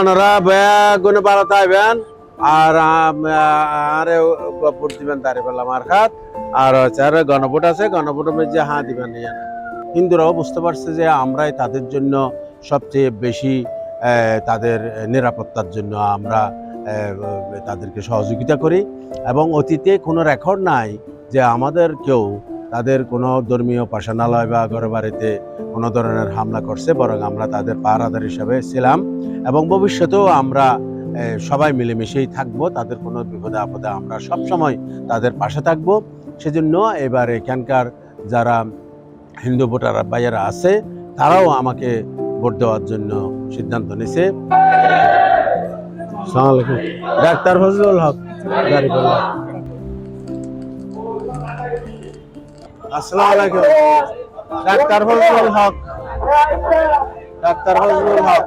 আপনারা বেগুনে ভালো থাকবেন আর আরে ভোট দিবেন বললাম, আর খাত। আর হচ্ছে আর গণভোট আছে, গণভোটের মধ্যে হাঁ দিবেন হিন্দুরাও বুঝতে পারছে যে আমরাই তাদের জন্য সবচেয়ে বেশি তাদের নিরাপত্তার জন্য আমরা তাদেরকে সহযোগিতা করি। এবং অতীতে কোনো রেকর্ড নাই যে আমাদের কেউ তাদের কোনো ধর্মীয় পাশানালয় বা ঘর বাড়িতে কোনো ধরনের হামলা করছে, বরং আমরা তাদের পাহারাদার হিসাবে ছিলাম। এবং ভবিষ্যতেও আমরা সবাই মিলেমিশেই থাকব, তাদের কোনো বিপদে আপদে আমরা সব সময় তাদের পাশে থাকব। সেজন্য এবার এখানকার যারা হিন্দু ভোটার ভাইয়েরা আছে, তারাও আমাকে ভোট দেওয়ার জন্য সিদ্ধান্ত নিছে। ডাক্তার ফজলুল হক। আসসালামু আলাইকুম। ডাক্তার ফজলুল হক। ডাক্তার ফজলুল হক।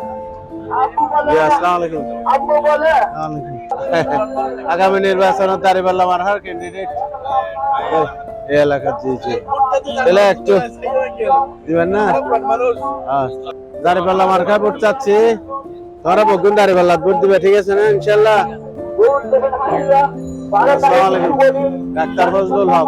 আগামী নির্বাচনে দাঁড়িপাল্লা মারহার ক্যান্ডিডেট এই এলাকার জি তাহলে একটু দিবেন না? হ্যাঁ। দাঁড়িপাল্লা মার্কা ভোট চাচ্ছি। তোমরা বকুন দাঁড়িপাল্লা ভোট দিবে, ঠিক আছে না, ইনশাল্লাহ? ডাক্তার ফজলুল হক।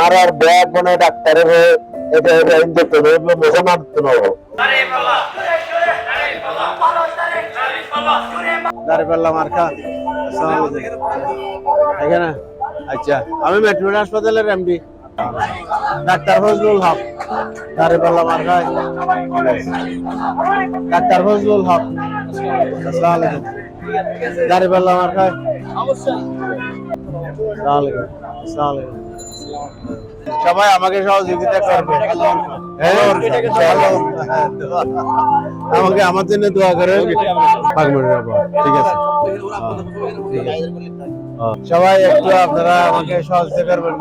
আর আর ব্যাগ বনে ডাক্তারের হয়ে এটা এটা আলাইকুম। এখানে? আচ্ছা আমি মেট্রোপলি হাসপাতালের এমডি। ডাক্তার ফজলুল হক দাঁড়িপাল্লা মার্কা। ডাক্তার ফজলুল হক, আসসালামু দাঁড়িপাল্লা মার্কা। আলাইকুম। সবাই আমাকে সহযোগিতা করবে। হ্যাঁ, আমাকে আমার জন্য দোয়া করে। ঠিক আছে। হ্যাঁ, ঠিক আছে। হ্যাঁ, সবাই একটু আপনারা আমাকে সহযোগিতা করবেন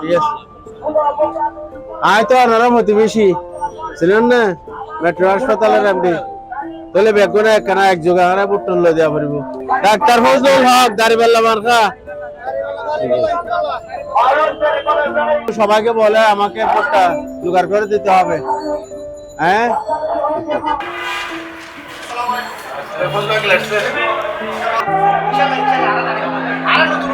ঠিক আছে। আয় তো আপনারা প্রতিবেশী ছিলেন না? মেট্রো হাসপাতালের এমডি। তাহলে বেগুনে একখানা এক যোগা হারা বুটন লই দেওয়া পারিব ডাক্তার ফজলুল হক, দারিবাল্লা মার্কা। সবাইকে বলে আমাকে ভোটটা জোগাড় করে দিতে হবে হ্যাঁ আর নতুন